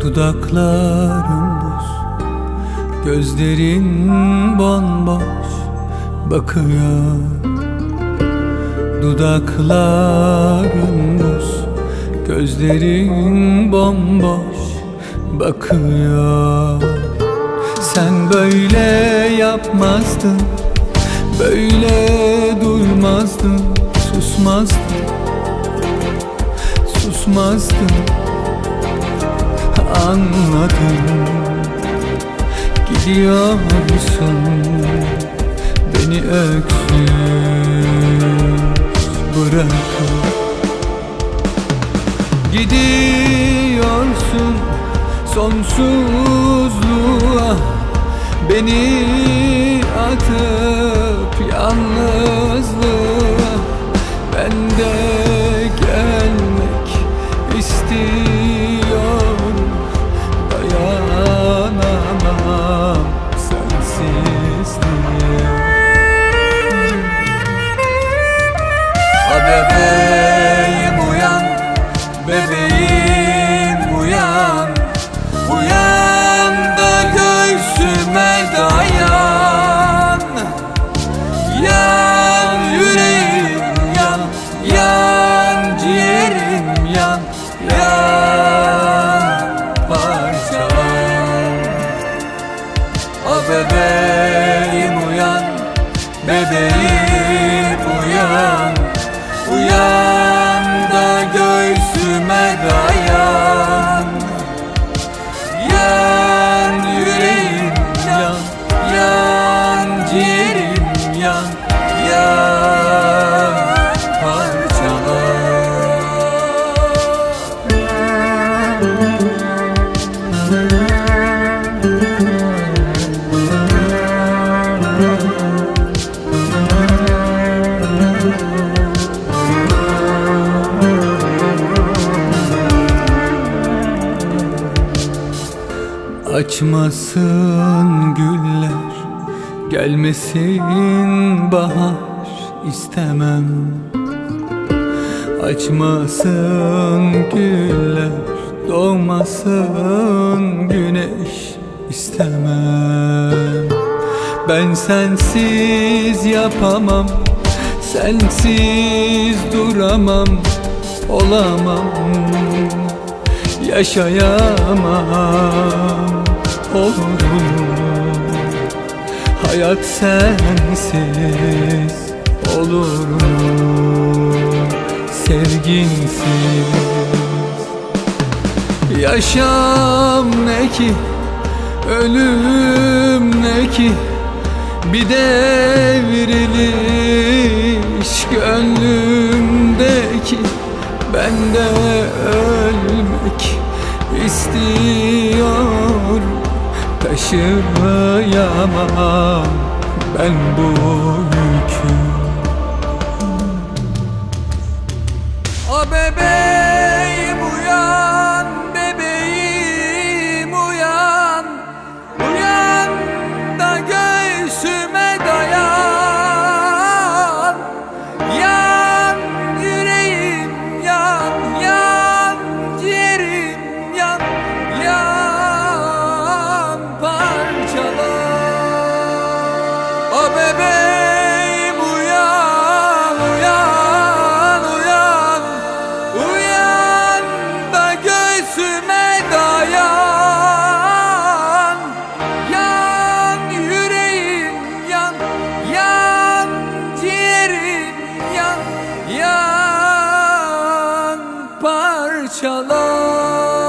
Dudakların buz Gözlerin bomboş bakıyor Dudakların buz Gözlerin bomboş bakıyor. Sen böyle yapmazdın Böyle durmazdın Susmazdın Susmazdın. Anladım Gidiyorsun beni öksüz bırakıp Gidiyorsun sonsuzluğa. Beni atıp Yeah. Açmasın güller Gelmesin bahar istemem. Açmasın güller Doğmasın güneş istemem. Ben sensiz yapamam Sensiz duramam Olamam Yaşayamam Hayat sensiz olur mu Sevginsiz Yaşam ne ki Ölüm ne ki? Bir devriliş gönlümdeki Ben de ölmek istiyorum Taşıyamam ben bu yükü. O bebeğim Oh.